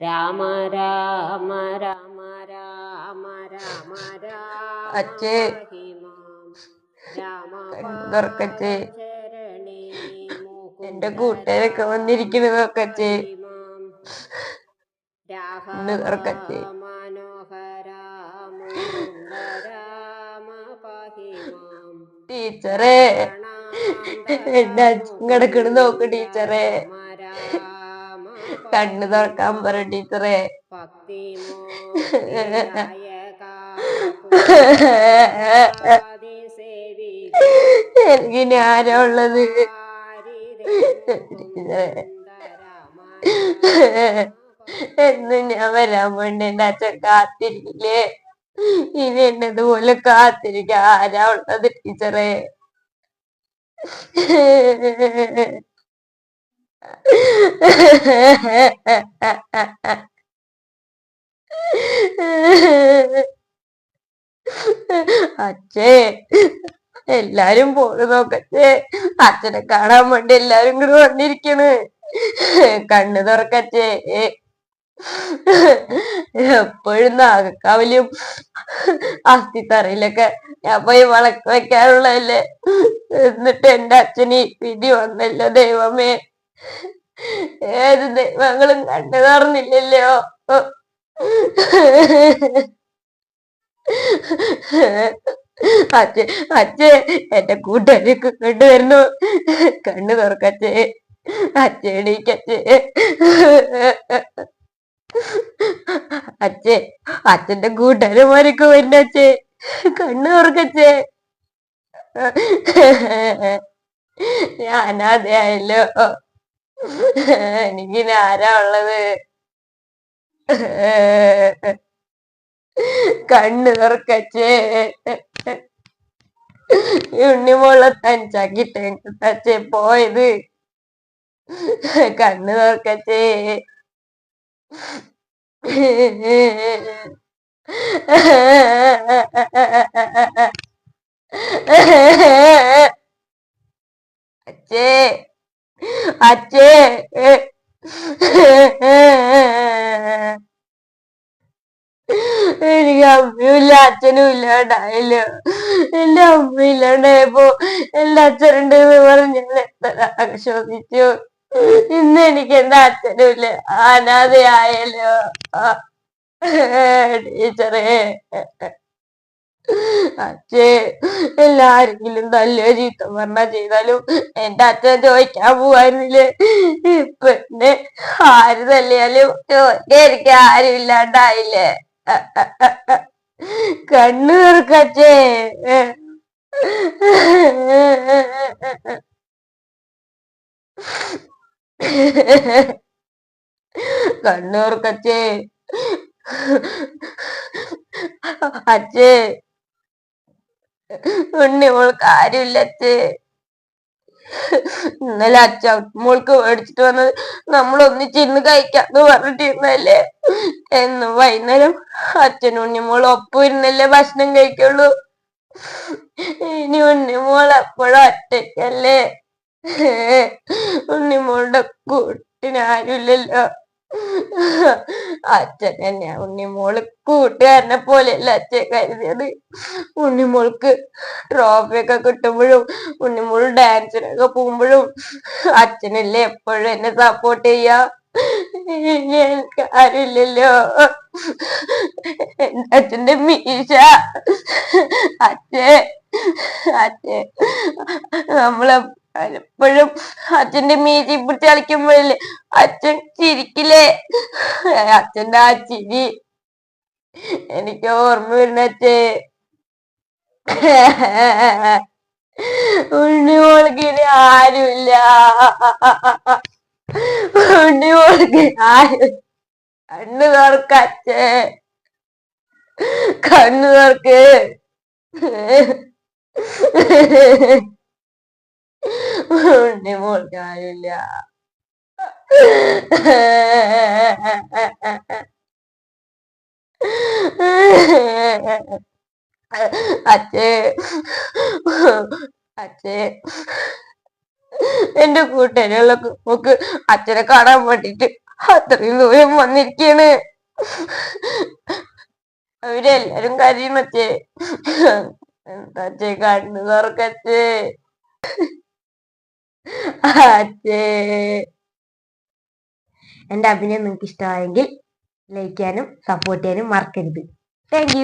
രാമ രാമ രാമ രാമ രാമ രാമ അച്ഛേ. തുറക്കച്ചേ. എന്റെ കൂട്ടുകാരൊക്കെ വന്നിരിക്കുന്നത് അച്ഛേ ഒന്ന് തുറക്കച്ചേ. ടീച്ചറേ എന്റെ അച്ഛൻ കിടക്കണ് നോക്ക് ടീച്ചറേ കണ്ണ് തുറക്കാൻ പറ ടീച്ചറേ. എനിക്ക് ആരാ ഉള്ളത് എന്നും ഞാൻ വരാൻ വേണ്ടി എന്റെ അച്ഛൻ കാത്തിരിക്കില്ലേ? ഇനി എന്നതുപോലെ കാത്തിരിക്ക ആരാ ഉള്ളത് ടീച്ചറേ? അച്ഛേ എല്ലാരും പോയി നോക്കച്ചേ അച്ഛനെ കാണാൻ വേണ്ടി എല്ലാരും കൂടെ വന്നിരിക്കണ്. കണ്ണു തുറക്കച്ചേ എപ്പോഴും നാഗക്കാവിലും അസ്ഥിത്തറയിലൊക്കെ ഞാൻ പോയി വളക്ക് വെക്കാറുള്ളതല്ലേ എന്നിട്ട് എന്റെ അച്ഛന് വിധി വന്നല്ലോ ദൈവമേ. ഏത് ദൈവങ്ങളും തുറന്നില്ലല്ലോ അച്ഛ അച്ഛേ എന്റെ കൂട്ടുകാരിക്ക് കണ്ടുവരുന്നു. കണ്ണു തുറക്കച്ചേ. അച്ഛേടിക്കച്ചേ അച്ഛേ അച്ഛന്റെ കൂട്ടുകാരന്മാരൊക്കെ വരുന്ന അച്ഛേ. കണ്ണു തുറക്കച്ചേ. ഞാൻ അനാഥയായല്ലോ എനിക്കിനി ആരാ ഉള്ളത്? കണ്ണു തുറക്കച്ചേ ഉണ്ണിമോള തനിച്ചാക്കിട്ട് തച്ചേ പോയത്. കണ്ണു തുറക്കച്ചേ അച്ഛേ എനിക്ക് അമ്മയുമില്ല അച്ഛനും ഇല്ലാണ്ടായല്ലോ എന്റെ അമ്മ ഇല്ലാണ്ടായപ്പോ എന്റെ അച്ഛനുണ്ടെന്ന് പറഞ്ഞ് ഞാൻ എത്ര ആശ്വസിച്ചു ഇന്ന് എനിക്ക് എന്റെ അച്ഛനും ഇല്ല അനാഥയായല്ലോ ടീച്ചറേ. അച്ഛേ എല്ലാരെങ്കിലും നല്ല ചീത്ത പറഞ്ഞ ചെയ്താലും എന്റെ അച്ഛൻ ചോദിക്കാൻ പോവായിരുന്നില്ലേ? ഇപ്പൊ എന്നെ ആര് തല്ലിയാലും എനിക്ക് ആരും ഇല്ലാണ്ടായില്ലേ? കണ്ണു തീർക്കച്ചേ കണ്ണു തുറക്കച്ചേ അച്ഛേ. ഉണ്ണി മോൾക്ക് ആരുമില്ലത്ത് ഇന്നലെ അച്ഛ മോൾക്ക് മേടിച്ചിട്ട് വന്നത് നമ്മൾ ഒന്നിച്ചിരുന്ന് കഴിക്കാന്ന് പറഞ്ഞിട്ടിരുന്നല്ലേ? എന്ന് വൈകുന്നേരം അച്ഛനും ഉണ്ണിമോൾ ഒപ്പം ഇരുന്നല്ലേ ഭക്ഷണം കഴിക്കുള്ളൂ? ഇനി ഉണ്ണിമോൾ എപ്പോഴും ഒറ്റയ്ക്കല്ലേ? ഉണ്ണിമോളുടെ കൂട്ടിന് ആരുമില്ലല്ലോ. അച്ഛൻ തന്നെ ഉണ്ണിമോൾ കൂട്ടുകാരനെ പോലെയല്ല അച്ഛൻ കരുതിയത്. ഉണ്ണിമോൾക്ക് ട്രോഫിയൊക്കെ കിട്ടുമ്പോഴും ഉണ്ണിമോൾ ഡാൻസിനൊക്കെ പോകുമ്പോഴും അച്ഛനല്ലേ എപ്പോഴും എന്നെ സപ്പോർട്ട് ചെയ്യാ? ില്ലല്ലോ അച്ഛന്റെ മീശ. അച്ഛേ അച്ഛേ നമ്മളെ പലപ്പോഴും അച്ഛന്റെ മീതി പിടിച്ച് കളിക്കുമ്പോഴല്ലേ അച്ഛൻ ചിരിക്കില്ലേ? അച്ഛന്റെ ആ ചിരി എനിക്ക് ഓർമ്മ വരുന്ന അച്ഛേ. ഉണ്ണിമോൾക്ക് ഇനി ആരുമില്ല. ഉണ്ണിമോൾക്ക് ആരും കണ്ണു തുറക്കച്ചേ കണ്ണു തുറക്ക്. ഉണ്ണിമോൾക്ക് മുറിക്കാനില്ല അച്ഛേ അച്ഛേ. എന്റെ കൂട്ടുകാരികളൊക്കെ നമുക്ക് അച്ഛനെ കാണാൻ വേണ്ടിട്ട് അത്രയും ദൂരം വന്നിരിക്കാണ് അവരെല്ലാരും കരയണച്ചേ എന്താ അച്ഛേ കണ്ണു തുറക്കച്ചേ എന്റെ അഭിനയം നിങ്ങൾക്ക് ഇഷ്ടമായെങ്കിൽ ലൈക്ക് ചെയ്യാനും സപ്പോർട്ട് ചെയ്യാനും മറക്കരുത്. താങ്ക്